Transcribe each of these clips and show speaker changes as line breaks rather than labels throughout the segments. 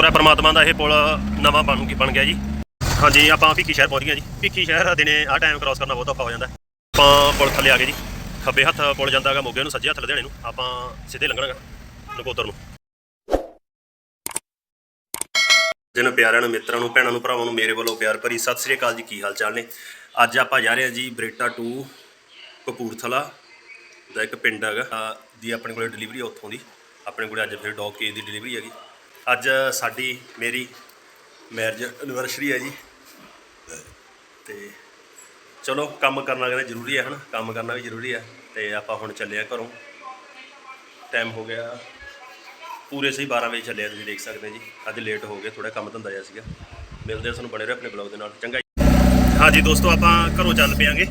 ਸ਼ੁਕਰ ਹੈ ਪ੍ਰਮਾਤਮਾ ਦਾ ਇਹ ਪੁਲ ਨਵਾਂ ਬਣ ਬਣ ਗਿਆ ਜੀ। ਹਾਂਜੀ, ਆਪਾਂ ਭਿੱਖੀ ਸ਼ਹਿਰ ਪਹੁੰਚ ਗਏ ਜੀ। ਭਿੱਖੀ ਸ਼ਹਿਰ ਦਿਨੇ ਆਹ ਟਾਈਮ ਕ੍ਰਾਸ ਕਰਨਾ ਬਹੁਤ ਔਖਾ ਹੋ ਜਾਂਦਾ ਆਪਾਂ ਪੁਲ ਥੱਲੇ ਆ ਗਏ ਜੀ। ਖੱਬੇ ਹੱਥ ਪੁਲ ਜਾਂਦਾਗਾ ਮੋਗੇ ਨੂੰ, ਸੱਜੇ ਹੱਥ ਲੁਧਿਆਣੇ ਨੂੰ। ਆਪਾਂ ਸਿੱਧੇ ਲੰਘਣਾਗਾ ਨਕੋਦਰ ਨੂੰ। ਜਿਹਨੂੰ ਪਿਆਰਿਆਂ ਨੂੰ, ਮਿੱਤਰਾਂ ਨੂੰ, ਭੈਣਾਂ ਨੂੰ, ਭਰਾਵਾਂ ਨੂੰ ਮੇਰੇ ਵੱਲੋਂ ਪਿਆਰ ਭਰੀ ਸਤਿ ਸ੍ਰੀ ਅਕਾਲ ਜੀ, ਕੀ ਹਾਲ ਚਾਲ ਨੇ? ਅੱਜ ਆਪਾਂ ਜਾ ਰਹੇ ਹਾਂ ਜੀ ਬਰੇਟਾ ਟੂ ਕਪੂਰਥਲਾ ਦਾ ਇੱਕ ਪਿੰਡ ਹੈਗਾ ਦੀ ਆਪਣੇ ਕੋਲੇ ਡਿਲੀਵਰੀ ਉੱਥੋਂ ਦੀ। ਆਪਣੇ ਕੋਲੇ ਅੱਜ ਫਿਰ ਡੌਗ ਕੇਸ ਦੀ ਡਿਲੀਵਰੀ ਹੈਗੀ। ਅੱਜ ਸਾਡੀ ਮੇਰੀ ਮੈਰਿਜ ਐਨਵਰਸਰੀ ਹੈ ਜੀ। ਤੇ ਚਲੋ, ਕੰਮ ਕਰਨਾ ਕਹਿੰਦੇ ਜ਼ਰੂਰੀ ਹੈ, ਹਨਾ? ਕੰਮ ਕਰਨਾ ਵੀ ਜ਼ਰੂਰੀ ਹੈ। ਤੇ ਆਪਾਂ ਹੁਣ ਚੱਲੇ ਆ ਘਰੋਂ। ਟਾਈਮ ਹੋ ਗਿਆ। ਪੂਰੇ ਸਹੀ 12 ਵਜੇ ਚੱਲੇ ਆ ਤੁਸੀਂ ਦੇਖ ਸਕਦੇ ਜੀ। ਅੱਜ ਲੇਟ ਹੋ ਗਏ ਥੋੜਾ ਕੰਮ ਧੰਦਾ ਜਿਹਾ ਸੀਗਾ। ਮਿਲਦੇ ਆ ਤੁਹਾਨੂੰ ਬਣੇ ਰਹੋ ਆਪਣੇ ਬਲੌਗ ਦੇ ਨਾਲ। ਚੰਗਾ ਜੀ। ਹਾਂਜੀ ਦੋਸਤੋ, ਆਪਾਂ ਘਰੋਂ ਚੱਲ ਪਿਆਂਗੇ।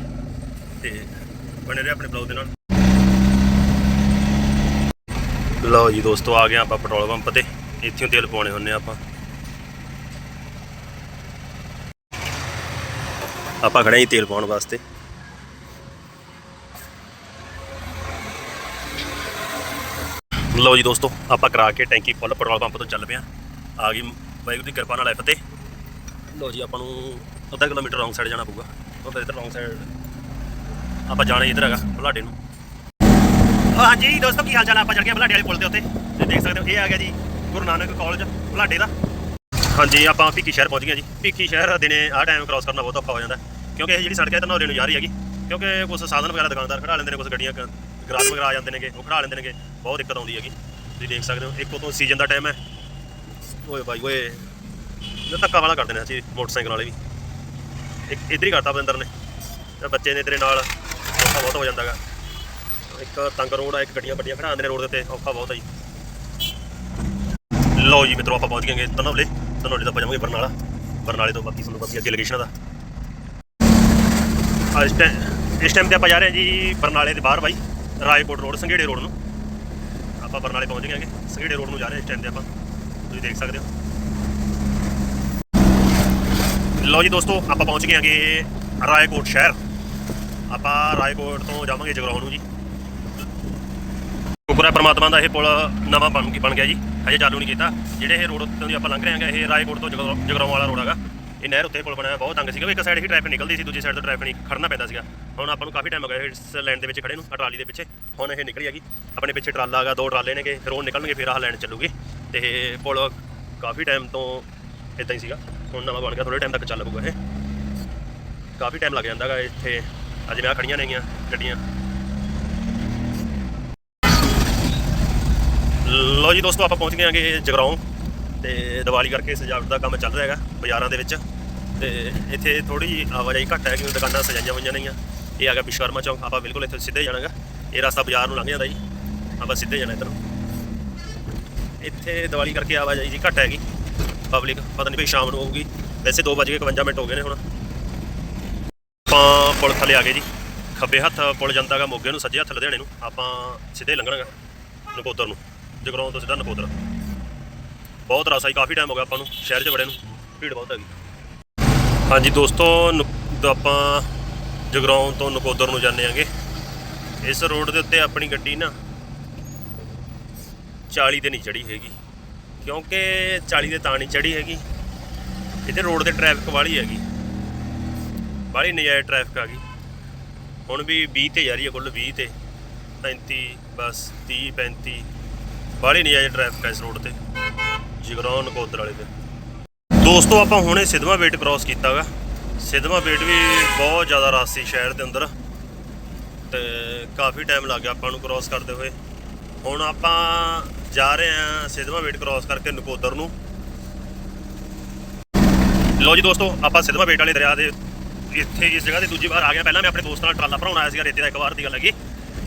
ਤੇ ਬਣੇ ਰਹੋ ਆਪਣੇ ਬਲੌਗ ਦੇ ਨਾਲ। ਲਓ ਜੀ ਦੋਸਤੋ, ਆ ਗਏ ਆਪਾਂ ਪੈਟਰੋਲ ਪੰਪ ਤੇ। ਇੱਥੋਂ ਤੇਲ ਪਾਉਣੇ ਹੁੰਨੇ ਆ ਆਪਾਂ। ਆਪਾਂ ਖੜੇ ਹਾਂ ਜੀ ਤੇਲ ਪਾਉਣ ਵਾਸਤੇ। ਲਓ ਜੀ ਦੋਸਤੋ, ਆਪਾਂ ਕਰਾ ਕੇ ਟੈਂਕੀ ਫੁੱਲ ਪੈਟਰੋਲ ਪੰਪ ਤੋਂ ਚੱਲ ਪਿਆ ਆ। ਗਈ ਵਾਹਿਗੁਰੂ ਦੀ ਕਿਰਪਾ ਨਾਲ ਐ ਫਤਿਹ। ਲਓ ਜੀ, ਆਪਾਂ ਨੂੰ ਅੱਧਾ ਕਿਲੋਮੀਟਰ ਰੌਂਗ ਸਾਈਡ ਜਾਣਾ ਪਊਗਾ। ਉਹ ਫਿਰ ਇੱਧਰ ਰੌਂਗ ਸਾਈਡ ਆਪਾਂ ਜਾਣਾ ਇੱਧਰ ਹੈਗਾ, ਬਲਾਡੇ ਨੂੰ। ਹਾਂਜੀ, ਦੋਸਤੋ, ਕੀ ਹਾਲ ਚਾਲ ਆਪਾਂ ਚੱਲ ਗਏ ਬੁਲਾਡੇ ਵਾਲੇ ਪੁਲ ਦੇ ਉੱਤੇ। ਤੇ ਦੇਖ ਸਕਦੇ ਹੋ, ਇਹ ਆ ਗਿਆ ਜੀ ਗੁਰੂ ਨਾਨਕ ਕਾਲਜ ਬੁਲਾਡੇ ਦਾ। ਹਾਂਜੀ, ਆਪਾਂ ਭਿੱਖੀ ਸ਼ਹਿਰ ਪਹੁੰਚ ਗਏ ਜੀ। ਭਿੱਖੀ ਸ਼ਹਿਰ ਦਿਨੇ ਆਹ ਟਾਈਮ ਕ੍ਰਾਸ ਕਰਨਾ ਬਹੁਤ ਔਖਾ ਹੋ ਜਾਂਦਾ। ਕਿਉਂਕਿ ਇਹ ਜਿਹੜੀ ਸੜਕ ਹੈ ਤਾਂ ਧਨੌਰੇ ਨੂੰ ਜਾ ਰਹੀ ਹੈਗੀ। ਕਿਉਂਕਿ ਕੁਝ ਸਾਧਨ ਵਗੈਰਾ ਦੁਕਾਨਦਾਰ ਖੜਾ ਲੈਂਦੇ ਨੇ ਕੁਝ ਗੱਡੀਆਂ ਕ- ਗਰਾਜ ਵਗੈਰਾ ਆ ਜਾਂਦੇ ਨੇਗੇ, ਉਹ ਖੜਾ ਲੈਂਦੇ ਨੇਗੇ। ਬਹੁਤ ਦਿੱਕਤ ਆਉਂਦੀ ਹੈਗੀ। ਤੁਸੀਂ ਦੇਖ ਸਕਦੇ ਹੋ, ਇੱਕ ਉਤੋਂ ਸੀਜ਼ਨ ਦਾ ਟਾਈਮ ਹੈ। ਓਏ ਬਾਈ, ਓਏ। ਇਹ ਧੱਕਾ ਵਾਲਾ ਕਰਦੇ ਨੇ ਅਸੀਂ, ਮੋਟਰਸਾਈਕਲ ਵਾਲੇ ਵੀ। ਇੱਕ, ਇੱਧਰ ਹੀ ਕਰਤਾ ਬਰਿੰਦਰ ਨੇ। ਤੇ ਬੱਚੇ ਨੇ ਤੇਰੇ ਨਾਲ, ਔਖਾ ਬਹੁਤ ਹੋ ਜਾਂਦਾਗਾ। ਇੱਕ ਤੰਗ ਰੋਡ ਆ, ਇੱਕ ਗੱਡੀਆਂ ਵੱਡੀਆਂ ਖੜਾ ਆਉਂਦੇ ਨੇ ਰੋਡ ਦੇ ਉੱਤੇ, ਔਖਾ ਬਹੁਤ ਆ ਜੀ। ਲਓ ਜੀ ਮਿੱਤਰੋ, ਆਪਾਂ ਪਹੁੰਚ ਗਏ ਤਨੌਲੇ ਤਨੌਲੇ ਤੋਂ ਆਪਾਂ ਜਾਵਾਂਗੇ ਬਰਨਾਲਾ। ਬਰਨਾਲੇ ਤੋਂ ਬਾਕੀ ਤੁਹਾਨੂੰ ਬਾਕੀ ਅੱਗੇ ਲੋਕੇਸ਼ਨ ਦਾ। ਇਸ ਟਾਈਮ ਇਸ ਟਾਈਮ ਤੇ ਆਪਾਂ ਜਾ ਰਹੇ ਹਾਂ ਜੀ ਬਰਨਾਲੇ ਦੇ ਬਾਹਰ ਬਾਈ ਰਾਏਕੋਟ ਰੋਡ ਸੰਘੇੜੇ ਰੋਡ ਨੂੰ। ਆਪਾਂ ਬਰਨਾਲੇ ਪਹੁੰਚ ਗਏ ਹਾਂ ਸੰਘੇੜੇ ਰੋਡ ਨੂੰ ਜਾ ਰਹੇ ਹਾਂ ਇਸ ਟਾਈਮ ਤੇ ਆਪਾਂ। ਤੁਸੀਂ ਦੇਖ ਸਕਦੇ ਹੋ। ਲਓ ਜੀ ਦੋਸਤੋ, ਆਪਾਂ ਪਹੁੰਚ ਗਏ ਹਾਂਗੇ ਰਾਏਕੋਟ ਸ਼ਹਿਰ। ਆਪਾਂ ਰਾਏਕੋਟ ਤੋਂ ਜਾਵਾਂਗੇ ਜਗਰਾਉਂ ਨੂੰ ਜੀ। ਸ਼ੁਕਰ ਹੈ ਦਾ ਇਹ ਪੁਲ ਨਵਾਂ ਬਣ ਬਣ ਗਿਆ ਜੀ। ਹਜੇ ਚਾਲੂ ਨਹੀਂ ਕੀਤਾ। ਜਿਹੜੇ ਇਹ ਰੋਡ ਉੱਤੇ ਦੀ ਆਪਾਂ ਲੰਘ ਰਹੇ ਹਾਂਗੇ, ਇਹ ਰਾਏਕੋਟ ਤੋਂ ਜਗਰਾਉਂ ਜਗਰਾਉਂ ਵਾਲਾ ਰੋਡ ਹੈਗਾ। ਇਹ ਨਹਿਰ ਉੱਤੇ ਪੁਲ ਬਣਿਆ ਬਹੁਤ ਤੰਗ ਸੀਗਾ ਇੱਕ ਸਾਈਡ ਹੀ ਟ੍ਰੈਫਿਕ ਨਿਕਲਦੀ ਸੀ, ਦੂਜੀ ਸਾਈਡ ਤੋਂ ਟ੍ਰੈਫਿਕ ਨਹੀਂ ਖੜਨਾ ਪੈਂਦਾ ਸੀਗਾ। ਹੁਣ ਆਪਾਂ ਨੂੰ ਕਾਫੀ ਟਾਈਮ ਹੋ ਗਿਆ ਇਸ ਲਾਈਨ ਦੇ ਵਿੱਚ ਖੜੇ ਨੂੰ ਟਰਾਲੀ ਦੇ ਪਿੱਛੇ। ਹੁਣ ਇਹ ਨਿਕਲੀ ਹੈਗੀ। ਆਪਣੇ ਪਿੱਛੇ ਟਰਾਲਾ ਹੈਗਾ, ਦੋ ਟਰਾਲੇ ਨੇਗੇ ਫਿਰ ਉਹ ਨਿਕਲਣਗੇ, ਫਿਰ ਆਹ ਲਾਈਨ ਚੱਲੂਗੀ। ਤੇ ਇਹ ਪੁਲ ਕਾਫੀ ਟਾਈਮ ਤੋਂ ਇਦਾਂ ਹੀ ਸੀਗਾ। ਹੁਣ ਨਵਾਂ ਬਣ ਗਿਆ ਥੋੜੇ ਟਾਈਮ ਤੱਕ ਚੱਲ ਪਊਗਾ ਇਹ। ਕਾਫੀ ਟਾਈਮ ਲੱਗ ਜਾਂਦਾ ਹੈਗਾ ਇੱਥੇ। ਅਜੇ ਮੈਂ ਖੜੀਆਂ ਨੇਗੀਆਂ ਗੱਡੀਆਂ। ਲੋ ਜੀ ਦੋਸਤੋ, ਆਪਾਂ ਪਹੁੰਚ ਗਏ ਹਾਂਗੇ ਜਗਰਾਉਂ ਤੇ ਦੀਵਾਲੀ ਕਰਕੇ ਸਜਾਵਟ ਦਾ ਕੰਮ ਚੱਲ ਰਿਹਾ ਹੈਗਾ ਬਾਜ਼ਾਰਾਂ ਦੇ ਵਿੱਚ। ਤੇ ਇੱਥੇ ਥੋੜੀ ਜਿਹੀ ਆਵਾਜਾਈ ਘੱਟ ਹੈ ਕਿਉਂਕਿ ਦੁਕਾਨਾਂ ਸਜਾਈਆਂ ਹੋਈਆਂ ਨੇਗੀਆਂ। ਇਹ ਆ ਗਿਆ ਵਿਸ਼ਵਕਰਮਾ ਚੌਂਕ। ਆਪਾਂ ਬਿਲਕੁਲ ਇੱਥੇ ਸਿੱਧੇ ਜਾਣਾਗਾ ਇਹ ਰਸਤਾ ਬਾਜ਼ਾਰ ਨੂੰ ਲੰਘ ਜਾਂਦਾ ਜੀ। ਆਪਾਂ ਸਿੱਧੇ ਜਾਣਾ ਇੱਧਰ। ਇੱਥੇ ਦੀਵਾਲੀ ਕਰਕੇ ਆਵਾਜਾਈ ਜੀ ਘੱਟ ਹੈਗੀ। ਪਬਲਿਕ ਪਤਾ ਨਹੀਂ ਵੀ ਸ਼ਾਮ ਨੂੰ ਹੋਊਗੀ। ਵੈਸੇ 2:51 ਮਿੰਟ ਹੋ ਗਏ ਨੇ ਹੁਣ। ਆਪਾਂ ਪੁਲ ਥੱਲੇ ਆ ਗਏ ਜੀ। ਖੱਬੇ ਹੱਥ ਪੁਲ ਜਾਂਦਾਗਾ ਮੋਗੇ ਨੂੰ, ਸੱਜੇ ਹੱਥ ਲੁਧਿਆਣੇ ਨੂੰ। ਆਪਾਂ ਸਿੱਧੇ ਲੰਘਣਾਗਾ ਨਕੋਦਰ ਨੂੰ। ਜਗਰਾਉਂ ਤੋਂ ਸਿੱਧਾ ਨਕੋਦਰ। ਬਹੁਤ ਰਸ ਆਈ ਕਾਫੀ ਟਾਈਮ ਹੋ ਗਿਆ ਆਪਾਂ ਨੂੰ, ਸ਼ਹਿਰ 'ਚ ਬੜੇ ਨੂੰ, ਭੀੜ ਬਹੁਤ ਹੈਗੀ। ਹਾਂਜੀ ਦੋਸਤੋ, ਨੁਕ- ਆਪਾਂ ਜਗਰਾਉਂ ਤੋਂ ਨਕੋਦਰ ਨੂੰ ਜਾਂਦੇ ਆਂਗੇ। ਇਸ ਰੋਡ ਦੇ ਉੱਤੇ ਆਪਣੀ ਗੱਡੀ ਨਾ 40 ਤੇ ਨਹੀਂ ਚੜੀ ਹੈਗੀ। ਕਿਉਂਕਿ 40 ਦੇ ਤਾਂ ਨਹੀਂ ਚੜੀ ਹੈਗੀ। ਇੱਥੇ ਰੋਡ ਤੇ ਟ੍ਰੈਫਿਕ ਵਾਲੀ ਹੈਗੀ। ਬਾਹਲੀ ਨਜਾਇਜ਼ ਟ੍ਰੈਫਿਕ ਆ ਗਈ। ਹੁਣ ਵੀ 20 ਤੇ ਜਾ ਰਹੀ ਹੈ ਕੁੱਲ 20 ਤੇ। 35 ਬਸ 30 35 ਬਾਹਲੀ ਨਜਾਇਜ਼ ਟ੍ਰੈਫਿਕ ਹੈ ਇਸ ਰੋਡ ਤੇ। ਜਗਰਾਉਂ, ਨਕੋਦਰ ਵਾਲੇ ਤੇ। ਦੋਸਤੋ, ਆਪਾਂ ਹੁਣੇ ਸਿਧਵਾ ਵੇਟ ਕ੍ਰਾਸ ਕੀਤਾਗਾ। ਸਿਧਵਾ ਬੇਟ ਵੀ ਬਹੁਤ ਜ਼ਿਆਦਾ ਰਸ਼ ਸੀ ਸ਼ਹਿਰ ਦੇ ਅੰਦਰ। ਤੇ ਕਾਫੀ ਟਾਈਮ ਲੱਗ ਗਿਆ ਆਪਾਂ ਨੂੰ ਕ੍ਰਾਸ ਕਰਦੇ ਹੋਏ। ਹੁਣ ਆਪਾਂ ਜਾ ਰਹੇ ਹਾਂ ਸਿਧਵਾ ਬੇਟ ਕ੍ਰਾਸ ਕਰਕੇ ਨਕੋਦਰ ਨੂੰ। ਲੋ ਜੀ ਦੋਸਤੋ, ਆਪਾਂ ਸਿਧਵਾ ਬੇਟ ਵਾਲੇ ਦਰਿਆ ਦੇ ਇੱਥੇ ਇਸ ਜਗ੍ਹਾ ਤੇ ਦੂਜੀ ਵਾਰ ਆ ਗਿਆ ਪਹਿਲਾਂ ਮੈਂ ਆਪਣੇ ਦੋਸਤ ਨਾਲ ਟਰਾਲਾ ਭਰਾਉਣ ਆਇਆ ਸੀਗਾ, ਰੇਤੇ ਦਾ ਇੱਕ ਵਾਰ ਦੀ ਗੱਲ ਹੈਗੀ।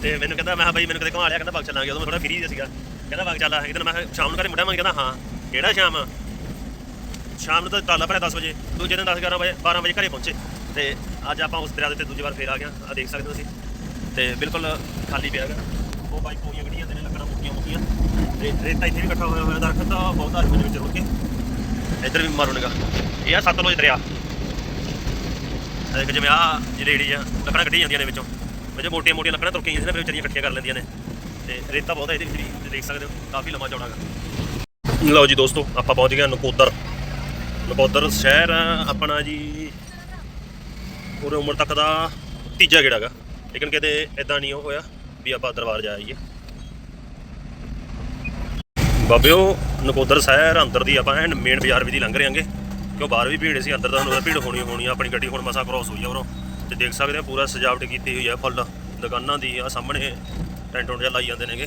ਤੇ ਮੈਨੂੰ ਕਹਿੰਦਾ, ਮੈਂ ਕਿਹਾ, ਬਾਈ, ਮੈਨੂੰ ਕਦੇ ਘੁਮਾ ਲਿਆ, ਕਹਿੰਦਾ ਬਾਗ ਚੱਲਾਂਗੇ। ਉਦੋਂ ਮੈਂ ਥੋੜਾ ਫਰੀ ਜਿਹਾ ਸੀਗਾ। ਕਹਿੰਦਾ ਬਾਗ ਚੱਲ ਇੱਕ ਦਿਨ ਮੈਂ ਕਿਹਾ, ਸ਼ਾਮ ਨੂੰ ਘਰੇ ਮੁੰਡਾ ਮੈਂ ਕਹਿੰਦਾ ਹਾਂ ਕਿਹੜਾ ਸ਼ਾਮ? ਸ਼ਾਮ ਨੂੰ ਤਾਂ ਟਰਾਲਾ ਭਰਿਆ 10 ਵਜੇ, ਦੂਜੇ ਦਿਨ 10 11 ਵਜੇ 12 ਵਜੇ ਘਰੇ ਪਹੁੰਚੇ। ਤੇ ਅੱਜ ਆਪਾਂ ਉਸ ਦਰਿਆ ਦੇ ਉੱਤੇ ਦੂਜੀ ਵਾਰ ਫੇਰ ਆ ਗਿਆ ਆ ਦੇਖ ਸਕਦੇ ਹੋ ਤੁਸੀਂ। ਤੇ ਬਿਲਕੁਲ ਖਾਲੀ ਪਿਆ ਹੈਗਾ। ਉਹ ਬਾਈਕ ਪੂਰੀਆਂ ਗੱਡੀਆਂ ਤੇ ਨੇ ਲੱਕੜਾਂ ਮੁੱਕੀਆਂ ਮੁੱਕੀਆਂ। ਤੇ ਰੇਤਾ ਇੱਥੇ ਵੀ ਇਕੱਠਾ ਹੋਇਆ ਹੋਇਆ ਦਰਖਤ ਤਾਂ ਬਹੁਤ ਆ ਦੇ ਵਿੱਚ ਰੁਕ ਕੇ। ਇੱਧਰ ਵੀ ਮਾਰੋਣੇਗਾ ਇਹ ਆ ਸਤਲੁਜ ਦਰਿਆ। ਇੱਕ ਜਿਵੇਂ ਆ ਜਿਹੜੀ ਆ, ਲੱਕੜਾਂ ਕੱਢੀ ਜਾਂਦੀਆਂ ਨੇ ਵਿੱਚੋਂ। ਵਿੱਚ ਮੋਟੀਆਂ ਮੋਟੀਆਂ ਲੱਕੜਾਂ ਤੁਰਕੀਆਂ ਜਾਂਦੀਆਂ ਨੇ, ਫਿਰ ਵਿਚਾਰੀਆਂ ਇਕੱਠੀਆਂ ਕਰ ਲੈਂਦੀਆਂ ਨੇ। ਤੇ ਰੇਤਾ ਬਹੁਤ ਹੈ ਇਹਦੇ ਵਿੱਚ ਵੀ, ਤੁਸੀਂ ਦੇਖ ਸਕਦੇ ਹੋ, ਕਾਫੀ ਲੰਮਾ ਚੌੜਾ ਹੈਗਾ। ਲਓ ਜੀ ਦੋਸਤੋ, ਆਪਾਂ ਪਹੁੰਚ ਗਏ ਹਾਂ ਨਕੋਦਰ। ਨਕੋਦਰ ਸ਼ਹਿਰ ਆਪਣਾ ਜੀ, ਪੂਰੇ ਉਮਰ ਤੱਕ ਦਾ ਤੀਜਾ ਗੇੜਾ ਗਾ ਲੇਕਿਨ ਕਿਤੇ ਇਦਾਂ ਨਹੀਂ ਉਹ ਹੋਇਆ ਵੀ ਆਪਾਂ ਦਰਬਾਰ ਜਾ ਆਈਏ। ਬਾਬਿਓ, ਨਕੋਦਰ ਸ਼ਹਿਰ ਅੰਦਰ ਦੀ ਆਪਾਂ ਐਂਡ ਮੇਨ ਬਾਜ਼ਾਰ ਵੀ ਦੀ ਲੰਘ ਰਹੇ ਹਾਂਗੇ। ਕਿਉਂ ਬਾਹਰ ਵੀ ਭੀੜ ਸੀ, ਅੰਦਰ ਤਾਂ ਤੁਹਾਨੂੰ ਭੀੜ ਹੋਣੀ ਹੋਣੀ ਆ, ਆਪਣੀ ਗੱਡੀ ਹੁਣ ਮਸਾ ਕ੍ਰੋਸ ਹੋਈ ਆ ਉਰੋਂ। ਤੇ ਦੇਖ ਸਕਦੇ ਆ ਪੂਰਾ ਸਜਾਵਟ ਕੀਤੀ ਹੋਈ ਆ ਫੁੱਲ। ਦੁਕਾਨਾਂ ਦੀ ਆ ਸਾਹਮਣੇ। ਟੈਂਟ ਟੁੰਟ ਜਿਹਾ ਲਾਈ ਜਾਂਦੇ ਨੇਗੇ।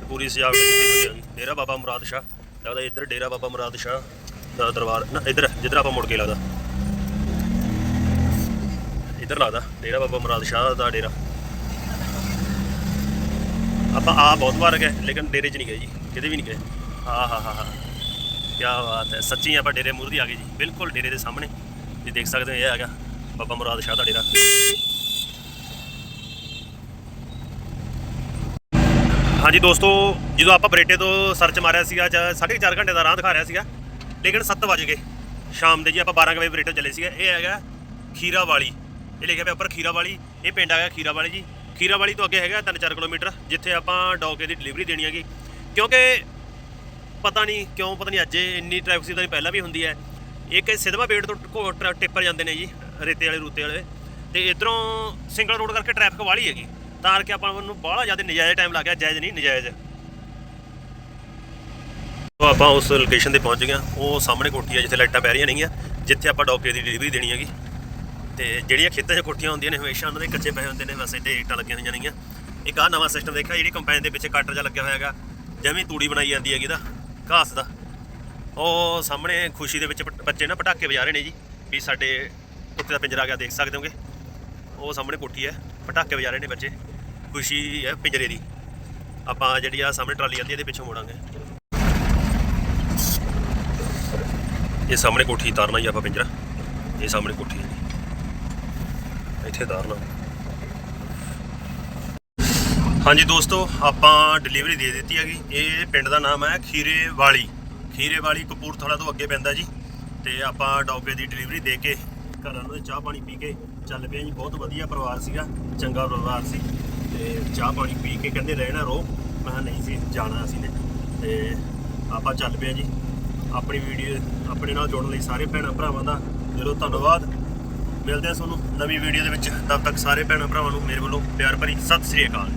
ਤੇ ਪੂਰੀ ਸਜਾਵਟ ਕੀਤੀ ਹੋਈ ਹੈਗੀ ਡੇਰਾ ਬਾਬਾ ਮੁਰਾਦ ਸ਼ਾਹ। ਲੱਗਦਾ ਇੱਧਰ ਡੇਰਾ ਬਾਬਾ ਮੁਰਾਦ ਸ਼ਾਹ ਦਾ ਦਰਬਾਰ, ਨਾ, ਇੱਧਰ, ਜਿੱਧਰ ਆਪਾਂ ਮੁੜ ਕੇ ਲੱਗਦਾ। ਇੱਧਰ ਲੱਗਦਾ, ਡੇਰਾ ਬਾਬਾ ਮੁਰਾਦ ਸ਼ਾਹ ਦਾ ਡੇਰਾ। ਆਪਾਂ ਆ ਬਹੁਤ ਵਾਰ ਗਏ, ਲੇਕਿਨ ਡੇਰੇ 'ਚ ਨਹੀਂ ਗਏ ਜੀ। ਕਿਤੇ ਵੀ ਨਹੀਂ ਗਏ। ਹਾਂ ਹਾਂ ਹਾਂ ਹਾਂ। ਕੀ ਬਾਤ ਹੈ। ਸੱਚੀ ਆਪਾਂ ਡੇਰੇ ਮੂਹਰੇ ਆ ਗਏ ਜੀ। ਬਿਲਕੁਲ ਡੇਰੇ ਦੇ ਸਾਹਮਣੇ। ਜੀ ਦੇਖ ਸਕਦੇ ਹੋ, ਇਹ ਹੈਗਾ ਬਾਬਾ ਮੁਰਾਦ ਸ਼ਾਹ ਦਾ ਡੇਰਾ। ਹਾਂਜੀ ਦੋਸਤੋ, ਜਦੋਂ ਆਪਾਂ ਬਰੇਟੇ ਤੋਂ ਸਰਚ ਮਾਰਿਆ ਸੀਗਾ ਜਾਂ ਸਾਢੇ ਕੁ ਚਾਰ ਘੰਟੇ ਦਾ ਰਾਹ ਦਿਖਾ ਰਿਹਾ ਸੀਗਾ, ਲੇਕਿਨ 7 ਵਜ ਗਏ। ਸ਼ਾਮ ਦੇ ਜੀ ਆਪਾਂ 12 ਕੁ ਵਜੇ ਬਰੇਟੇ ਚਲੇ ਸੀਗੇ। ਇਹ ਹੈਗਾ ਖੀਰਾ ਵਾਲੀ ਇਹ ਲਿਖਿਆ ਪਿਆ ਉੱਪਰ ਖੀਰਾ ਵਾਲੀ ਇਹ ਪਿੰਡ ਹੈਗਾ ਖੀਰਾ ਵਾਲੀ ਜੀ। ਖੀਰਾ ਵਾਲੀ ਤੋਂ ਅੱਗੇ ਹੈਗਾ 3-4 ਕਿਲੋਮੀਟਰ, ਜਿੱਥੇ ਆਪਾਂ ਡੌਗੇ ਦੀ ਡਿਲੀਵਰੀ ਦੇਣੀ ਹੈਗੀ। ਕਿਉਂਕਿ ਪਤਾ ਨਹੀਂ ਕਿਉਂ, ਪਤਾ ਨਹੀਂ ਅੱਜ ਇੰਨੀ ਟ੍ਰੈਫਿਕ ਸੀ, ਤਾਂ ਪਹਿਲਾਂ ਵੀ ਹੁੰਦੀ ਹੈ। ਇੱਕ ਸਿਧਵਾ ਬੇੜ ਤੋਂ ਘੋ- ਟਰ- ਟਿੱਪਰ ਜਾਂਦੇ ਨੇ ਜੀ, ਰੇਤੇ ਵਾਲੇ, ਰੂਤੇ ਵਾਲੇ। ਤੇ ਇਧਰੋਂ ਸਿੰਗਲ ਰੋਡ ਕਰਕੇ ਟ੍ਰੈਫਿਕ ਵਾਲੀ ਹੈਗੀ। ਤਾਂ ਕਰਕੇ ਆਪਾਂ ਨੂੰ ਬਾਹਲਾ ਜ਼ਿਆਦਾ ਨਜਾਇਜ਼ ਟਾਈਮ ਲੱਗ ਗਿਆ, ਜਾਇਜ਼ ਨਹੀਂ, ਨਜਾਇਜ਼। ਤੋਂ ਆਪਾਂ ਉਸ ਲੋਕੇਸ਼ਨ ਤੇ ਪਹੁੰਚ ਗਏ ਹਾਂ। ਉਹ ਸਾਹਮਣੇ ਕੋਠੀ ਹੈ ਜਿੱਥੇ ਲਾਈਟਾਂ ਪੈ ਰਹੀਆਂ ਨੇਗੀਆਂ। ਜਿੱਥੇ ਆਪਾਂ ਡੌਗੇ ਦੀ ਡਿਲੀਵਰੀ ਦੇਣੀ ਹੈਗੀ। ਤੇ ਜਿਹੜੀਆਂ ਖੇਤਾਂ 'ਚ ਕੋਠੀਆਂ ਹੁੰਦੀਆਂ ਨੇ, ਹਮੇਸ਼ਾ ਉਹਨਾਂ ਦੇ ਕੱਚੇ ਪਏ ਹੁੰਦੇ ਨੇ ਵੈਸੇ ਇੱਥੇ ਇੱਟਾਂ ਲੱਗੀਆਂ ਹੋਈਆਂ ਨੇਗੀਆਂ। ਇੱਕ ਆਹ ਨਵਾਂ ਸਿਸਟਮ ਦੇਖਿਆ, ਜਿਹੜੀ ਕੰਪੈਨ ਦੇ ਪਿੱਛੇ ਕੱਟਰ ਜਿਹਾ ਲੱਗਿਆ ਹੋਇਆ ਹੈਗਾ। ਜਿਵੇਂ ਤੂੜੀ ਬਣਾਈ ਜਾਂਦੀ ਹੈਗੀ ਦਾ, ਘਾਸ ਦਾ। ਉਹ ਸਾਹਮਣੇ ਖੁਸ਼ੀ ਦੇ ਵਿੱਚ ਪਟ- ਬੱਚੇ ਨਾ ਪਟਾਕੇ ਵਜਾ ਰਹੇ ਨੇ ਜੀ, ਵੀ ਸਾਡੇ ਕੁੱਤੇ ਦਾ ਪਿੰਜਰਾ ਆ ਗਿਆ, ਦੇਖ ਸਕਦੇ ਹੋਗੇ। ਉਹ ਸਾਹਮਣੇ ਕੋਠੀ ਹੈ, ਪਟਾਕੇ ਵਜਾ ਰਹੇ ਨੇ ਬੱਚੇ। ਖੁਸ਼ੀ ਹੈ ਪਿੰਜਰੇ ਦੀ। ਆਪਾਂ ਜਿਹੜੀ ਆ ਸਾਹਮਣੇ ਟਰਾਲੀ ਆਉਂਦੀ ਇਹਦੇ ਪਿੱਛੋਂ ਮੋੜਾਂਗੇ। ਇਹ ਸਾਹਮਣੇ ਕੋਠੀ ਤਾਰਨਾ ਹੀ ਆਪਾਂ ਪਿੰਜਰਾ। ਇਹ ਸਾਹਮਣੇ ਕੋਠੀ ਹੈ ਜੀ। ਇੱਥੇ ਤਾਰਨਾ। ਹਾਂਜੀ ਦੋਸਤੋ, ਆਪਾਂ ਡਿਲੀਵਰੀ ਦੇ ਦਿੱਤੀ ਹੈਗੀ। ਇਹ ਪਿੰਡ ਦਾ ਨਾਮ ਹੈ ਖੀਰੇ ਵਾਲੀ ਖੀਰੇ ਵਾਲੀ ਕਪੂਰਥਲਾ ਤੋਂ ਅੱਗੇ ਪੈਂਦਾ ਜੀ। ਤੇ ਆਪਾਂ ਡੌਗੇ ਦੀ ਡਿਲੀਵਰੀ ਦੇ ਕੇ ਘਰਾਂ ਨੂੰ ਚਾਹ ਪਾਣੀ ਪੀ ਕੇ ਚੱਲ ਪਏ ਜੀ। ਬਹੁਤ ਵਧੀਆ ਪਰਿਵਾਰ ਸੀਗਾ, ਚੰਗਾ ਪਰਿਵਾਰ ਸੀ। ਤੇ ਚਾਹ ਪਾਣੀ ਪੀ ਕੇ ਕਹਿੰਦੇ ਰਹਿਣਾ, ਰੋ। ਮੈਂ ਕਿਹਾ ਨਹੀਂ ਸੀ ਜਾਣਾ ਅਸੀਂ ਨੇ। ਤੇ ਆਪਾਂ ਚੱਲ ਪਏ ਜੀ। ਆਪਣੀ ਵੀਡੀਓ, ਆਪਣੇ ਨਾਲ ਜੁੜਨ ਲਈ ਸਾਰੇ ਭੈਣਾਂ ਭਰਾਵਾਂ ਦਾ ਦਿਲੋਂ ਧੰਨਵਾਦ। ਮਿਲਦੇ ਹਾਂ ਤੁਹਾਨੂੰ ਨਵੀਂ ਵੀਡੀਓ ਦੇ ਵਿੱਚ। ਤਦ ਤੱਕ ਸਾਰੇ ਭੈਣਾਂ ਭਰਾਵਾਂ ਨੂੰ ਮੇਰੇ ਵੱਲੋਂ ਪਿਆਰ ਭਰੀ ਸਤਿ ਸ੍ਰੀ ਅਕਾਲ।